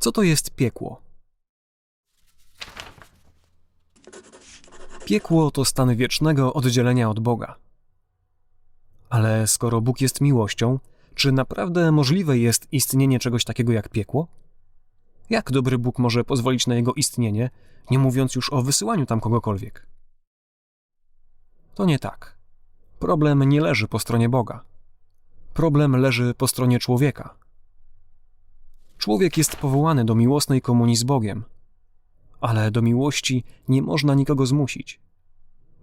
Co to jest piekło? Piekło to stan wiecznego oddzielenia od Boga. Ale skoro Bóg jest miłością, czy naprawdę możliwe jest istnienie czegoś takiego jak piekło? Jak dobry Bóg może pozwolić na jego istnienie, nie mówiąc już o wysyłaniu tam kogokolwiek? To nie tak. Problem nie leży po stronie Boga. Problem leży po stronie człowieka. Człowiek jest powołany do miłosnej komunii z Bogiem, ale do miłości nie można nikogo zmusić.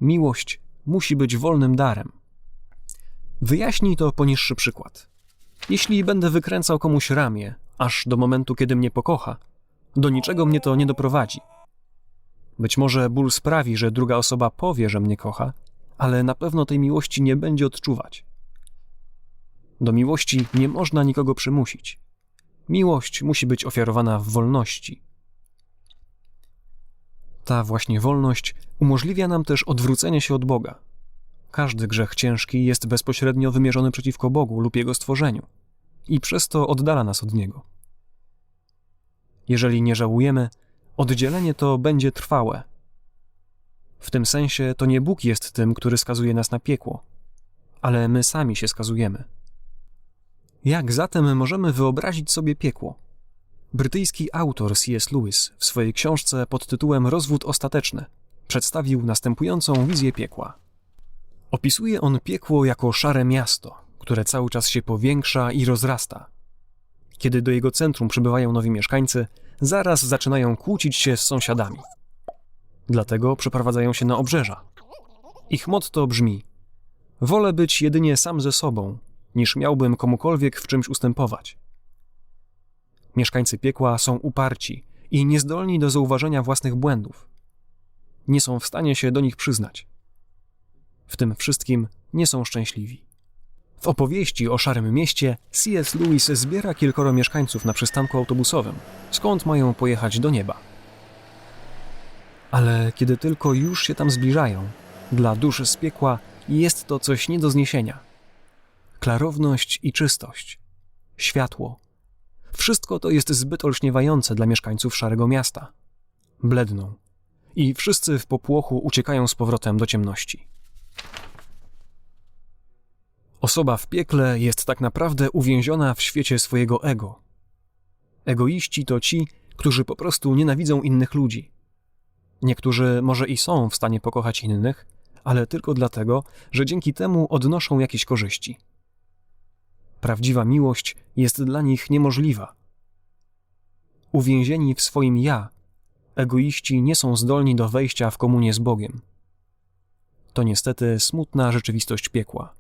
Miłość musi być wolnym darem. Wyjaśnij to poniższy przykład. Jeśli będę wykręcał komuś ramię, aż do momentu, kiedy mnie pokocha, do niczego mnie to nie doprowadzi. Być może ból sprawi, że druga osoba powie, że mnie kocha, ale na pewno tej miłości nie będzie odczuwać. Do miłości nie można nikogo przymusić. Miłość musi być ofiarowana w wolności. Ta właśnie wolność umożliwia nam też odwrócenie się od Boga. Każdy grzech ciężki jest bezpośrednio wymierzony przeciwko Bogu lub Jego stworzeniu i przez to oddala nas od Niego. Jeżeli nie żałujemy, oddzielenie to będzie trwałe. W tym sensie to nie Bóg jest tym, który skazuje nas na piekło, ale my sami się skazujemy. Jak zatem możemy wyobrazić sobie piekło? Brytyjski autor C.S. Lewis w swojej książce pod tytułem Rozwód ostateczny przedstawił następującą wizję piekła. Opisuje on piekło jako szare miasto, które cały czas się powiększa i rozrasta. Kiedy do jego centrum przybywają nowi mieszkańcy, zaraz zaczynają kłócić się z sąsiadami. Dlatego przeprowadzają się na obrzeża. Ich motto brzmi: Wolę być jedynie sam ze sobą, niż miałbym komukolwiek w czymś ustępować. Mieszkańcy piekła są uparci i niezdolni do zauważenia własnych błędów. Nie są w stanie się do nich przyznać. W tym wszystkim nie są szczęśliwi. W opowieści o Szarym Mieście C.S. Lewis zbiera kilkoro mieszkańców na przystanku autobusowym, skąd mają pojechać do nieba. Ale kiedy tylko już się tam zbliżają, dla duszy z piekła jest to coś nie do zniesienia. Klarowność i czystość, światło. Wszystko to jest zbyt olśniewające dla mieszkańców Szarego Miasta. Bledną. I wszyscy w popłochu uciekają z powrotem do ciemności. Osoba w piekle jest tak naprawdę uwięziona w świecie swojego ego. Egoiści to ci, którzy po prostu nienawidzą innych ludzi. Niektórzy może i są w stanie pokochać innych, ale tylko dlatego, że dzięki temu odnoszą jakieś korzyści. Prawdziwa miłość jest dla nich niemożliwa. Uwięzieni w swoim ja, egoiści nie są zdolni do wejścia w komunię z Bogiem. To niestety smutna rzeczywistość piekła.